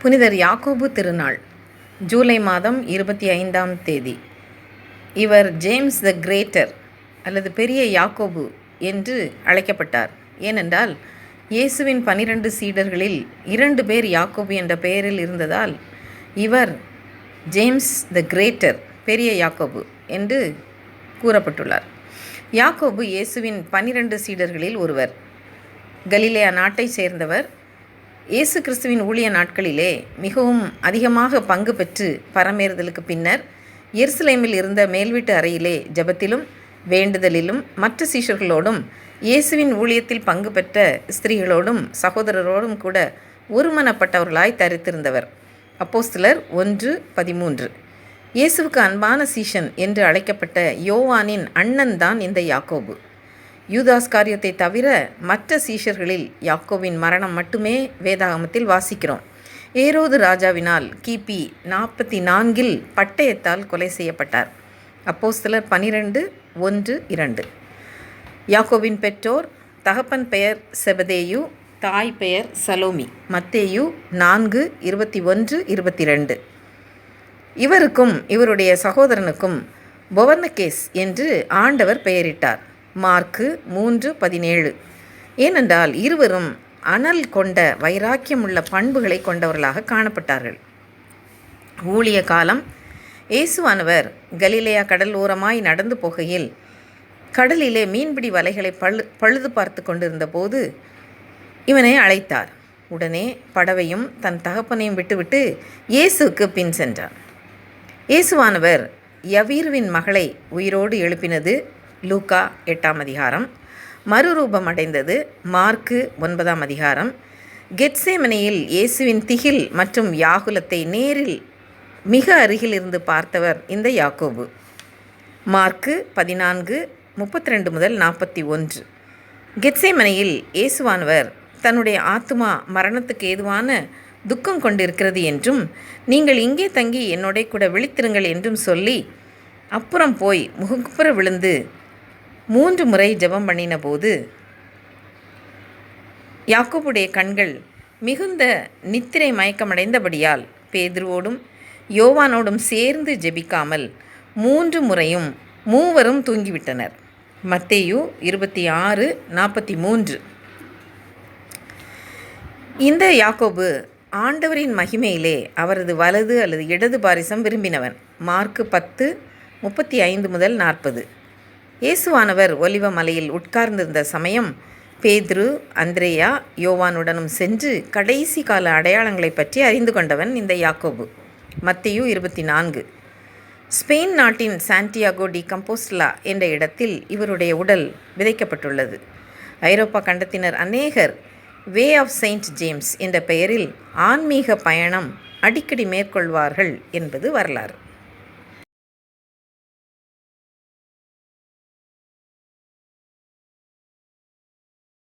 புனிதர் யாக்கோபு திருநாள் ஜூலை மாதம் இருபத்தி ஐந்தாம் தேதி. இவர் ஜேம்ஸ் த கிரேட்டர் அல்லது பெரிய யாக்கோபு என்று அழைக்கப்பட்டார். ஏனென்றால் இயேசுவின் பனிரெண்டு சீடர்களில் இரண்டு பேர் யாக்கோபு என்ற பெயரில் இருந்ததால் இவர் ஜேம்ஸ் த கிரேட்டர் பெரிய யாக்கோபு என்று கூறப்பட்டுள்ளார். யாக்கோபு இயேசுவின் பனிரெண்டு சீடர்களில் ஒருவர். கலிலேயா நாட்டைச் சேர்ந்தவர் இயேசு கிறிஸ்துவின் ஊழிய நாட்களிலே மிகவும் அதிகமாக பங்கு பெற்று பரமேறுதலுக்கு பின்னர் எருசலேமில் இருந்த மேல்வீட்டு அறையிலே ஜெபத்திலும் வேண்டுதலிலும் மற்ற சீஷர்களோடும் இயேசுவின் ஊழியத்தில் பங்கு பெற்ற ஸ்திரீகளோடும் சகோதரரோடும் கூட ஒருமனப்பட்டவர்களாய் தரித்திருந்தவர். அப்போஸ்தலர் ஒன்று பதிமூன்று. இயேசுவுக்கு அன்பான சீஷன் என்று அழைக்கப்பட்ட யோவானின் அண்ணன் தான் இந்த யாக்கோபு. யூதாஸ் காரியத்தை தவிர மற்ற சீஷர்களில் யாக்கோவின் மரணம் மட்டுமே வேதாகமத்தில் வாசிக்கிறோம். ஏரோது ராஜாவினால் கிபி நாற்பத்தி நான்கில் பட்டயத்தால் கொலை செய்யப்பட்டார். அப்போஸ்தலர் பனிரெண்டு ஒன்று இரண்டு. யாக்கோவின் பெற்றோர் தகப்பன் பெயர் செபதேயு தாய் பெயர் சலோமி. மத்தேயு நான்கு இருபத்தி ஒன்று இருபத்தி ரெண்டு இவருக்கும் இவருடைய சகோதரனுக்கும் பொவர்னகேஸ் என்று ஆண்டவர் பெயரிட்டார். மார்க்கு மூன்று பதினேழு. ஏனென்றால் இருவரும் அனல் கொண்ட வைராக்கியமுள்ள பண்புகளை கொண்டவர்களாக காணப்பட்டார்கள். ஊழிய காலம் இயேசுவானவர் கலிலேயா கடல் ஓரமாய் நடந்து போகையில் கடலிலே மீன்பிடி வலைகளை பழு பழுது பார்த்து கொண்டிருந்த போது இவனை அழைத்தார். உடனே படவையும் தன் தகப்பனையும் விட்டுவிட்டு இயேசுக்கு பின் சென்றான். இயேசுவானவர் யவீருவின் மகளை உயிரோடு எழுப்பினது லூக்கா எட்டாம் அதிகாரம். மறுரூபம் அடைந்தது மார்க்கு ஒன்பதாம் அதிகாரம். கெட்சேமனையில் இயேசுவின் திகில் மற்றும் யாகுலத்தை நேரில் மிக அருகில் இருந்து பார்த்தவர் இந்த யாக்கோபு. மார்க்கு பதினான்கு முப்பத்தி ரெண்டு முதல் நாற்பத்தி ஒன்று. கெட்சேமனையில் இயேசுவானவர் தன்னுடைய ஆத்மா மரணத்துக்கு ஏதுவான துக்கம் கொண்டிருக்கிறது என்றும் நீங்கள் இங்கே தங்கி என்னோட கூட விழித்திருங்கள் என்றும் சொல்லி அப்புறம் போய் முகப்புற விழுந்து மூன்று முறை ஜெபம் பண்ணின போது யாக்கோபுடைய கண்கள் மிகுந்த நித்திரை மயக்கமடைந்தபடியால் பேதுருவோடும் யோவானோடும் சேர்ந்து ஜெபிக்காமல் மூன்று முறையும் மூவரும் தூங்கிவிட்டனர். மத்தேயு இருபத்தி ஆறு நாற்பத்தி மூன்று. இந்த யாக்கோபு ஆண்டவரின் மகிமையிலே அவரது வலது அல்லது இடது பாரிசம் விரும்பினவன். மார்க்கு பத்து முப்பத்தி ஐந்து முதல் நாற்பது. இயேசுவானவர் ஒலிவ மலையில் உட்கார்ந்திருந்த சமயம் பேத்ரு அந்திரேயா யோவானுடனும் சென்று கடைசி கால அடையாளங்களை பற்றி அறிந்து கொண்டவன் இந்த யாக்கோபு. மத்தியு இருபத்தி நான்கு. ஸ்பெயின் நாட்டின் சாண்டியாகோ டி கம்போஸ்லா என்ற இடத்தில் இவருடைய உடல் விதைக்கப்பட்டுள்ளது. ஐரோப்பா கண்டத்தினர் அநேகர் வே ஆஃப் செயின்ட் ஜேம்ஸ் என்ற பெயரில் ஆன்மீக பயணம் அடிக்கடி மேற்கொள்வார்கள் என்பது வரலாறு.